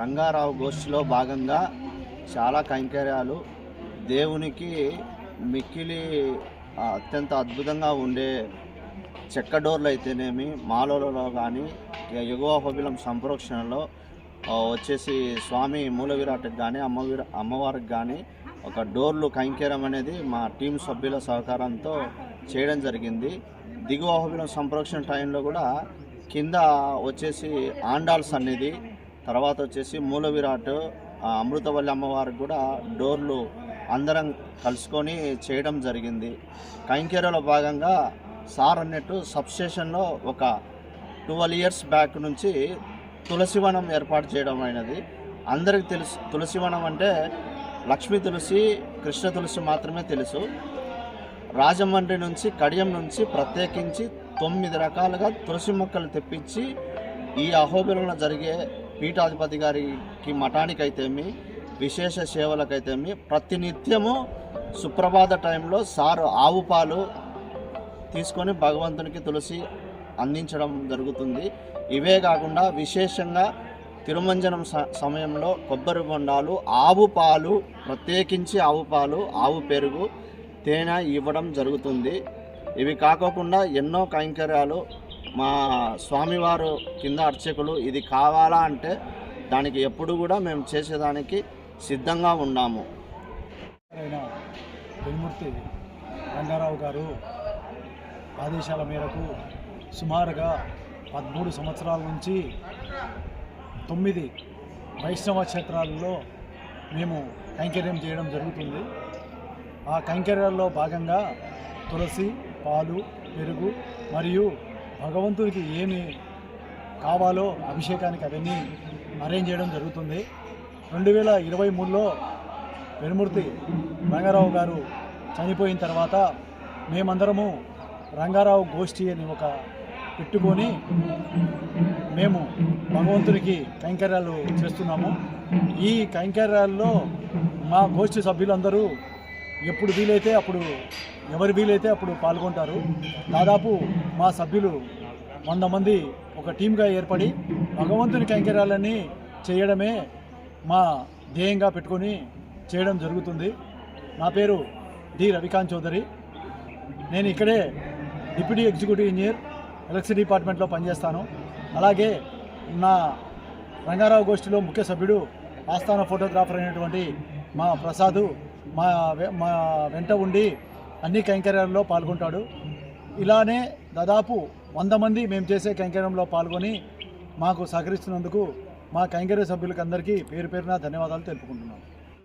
రంగారావు గోష్ఠిలో భాగంగా చాలా కైంకర్యాలు. దేవునికి మిక్కిలి అత్యంత అద్భుతంగా ఉండే చెక్క డోర్లు అయితేనేమి మాలోలలో కానీ ఎగువ హోబిలం సంప్రోక్షణలో వచ్చేసి స్వామి మూలవిరాట్కి కానీ అమ్మవీర అమ్మవారికి కానీ ఒక డోర్లు కైంకర్యం అనేది మా టీం సభ్యుల సహకారంతో చేయడం జరిగింది. దిగువ హోబిలం సంప్రోక్షణ టైంలో కూడా కింద వచ్చేసి ఆండాల్ సన్నిధి తర్వాత వచ్చేసి మూల విరాట్ అమృతవల్లి అమ్మవారికి కూడా డోర్లు అందరం కలుసుకొని చేయడం జరిగింది. కైంకేరలో భాగంగా సార్ అన్నట్టు సబ్స్టేషన్లో ఒక ట్వెల్వ్ ఇయర్స్ బ్యాక్ నుంచి తులసివనం ఏర్పాటు చేయడం అయినది. అందరికి తెలుసు తులసివనం అంటే లక్ష్మీ తులసి కృష్ణ తులసి మాత్రమే తెలుసు. రాజమండ్రి నుంచి కడియం నుంచి ప్రత్యేకించి తొమ్మిది రకాలుగా తులసి మొక్కలు తెప్పించి ఈ అహోబిలంలో జరిగే పీఠాధిపతి గారికి మఠానికైతేమి విశేష సేవలకైతేమి ప్రతినిత్యము సుప్రభాత టైంలో సారు ఆవు పాలు తీసుకొని భగవంతునికి తులసి అందించడం జరుగుతుంది. ఇవే కాకుండా విశేషంగా తిరుమంజనం స- సమయంలో కొబ్బరి బొండాలు ఆవు పాలు ప్రత్యేకించి ఆవు పాలు ఆవు పెరుగు తేనె ఇవ్వడం జరుగుతుంది. ఇవి కాకోకుండా ఎన్నో కైంకర్యాలు మా స్వామివారు కింద అర్చకులు ఇది కావాలా అంటే దానికి ఎప్పుడు కూడా మేము చేసేదానికి సిద్ధంగా ఉన్నాము. పెనుమూర్తి రంగారావు గారు ఆదేశాల మేరకు సుమారుగా పదమూడు సంవత్సరాల నుంచి తొమ్మిది వైష్ణవ క్షేత్రాలలో మేము కైంకర్యం చేయడం జరుగుతుంది. ఆ కైంకర్యాల్లో భాగంగా తులసి పాలు పెరుగు మరియు భగవంతునికి ఏమి కావాలో అభిషేకానికి అవన్నీ అరేంజ్ చేయడం జరుగుతుంది. రెండు వేల ఇరవై మూడులో వెనుమూర్తి రంగారావు గారు చనిపోయిన తర్వాత మేమందరము రంగారావు గోష్ఠి అని ఒక పెట్టుకొని మేము భగవంతునికి కైంకర్యాలు చేస్తున్నాము. ఈ కైంకర్యాల్లో మా గోష్ఠి సభ్యులందరూ ఎప్పుడు వీలైతే అప్పుడు ఎవరు వీలైతే అప్పుడు పాల్గొంటారు. దాదాపు మా సభ్యులు వంద మంది ఒక టీమ్గా ఏర్పడి భగవంతుని కైంకర్యాలన్నీ చేయడమే మా ధ్యేయంగా పెట్టుకొని చేయడం జరుగుతుంది. నా పేరు డి రవికాంత్ చౌదరి. నేను ఇక్కడే డిప్యూటీ ఎగ్జిక్యూటివ్ ఇంజనీర్ ఎలక్ట్రిసిటీ డిపార్ట్మెంట్లో పనిచేస్తాను. అలాగే నా రంగారావు గోష్ఠిలో ముఖ్య సభ్యుడు ఆస్థాన ఫోటోగ్రాఫర్ అయినటువంటి మా ప్రసాదు మా వె- మా వెంట ఉండి అన్ని కైంకర్యాల్లో పాల్గొంటాడు. ఇలానే దాదాపు వంద మంది మేము చేసే కైంకర్యంలో పాల్గొని మాకు సహకరిస్తున్నందుకు మా కైంకర్య సభ్యులకి అందరికీ పేరు పేరున ధన్యవాదాలు తెలుపుకుంటున్నాను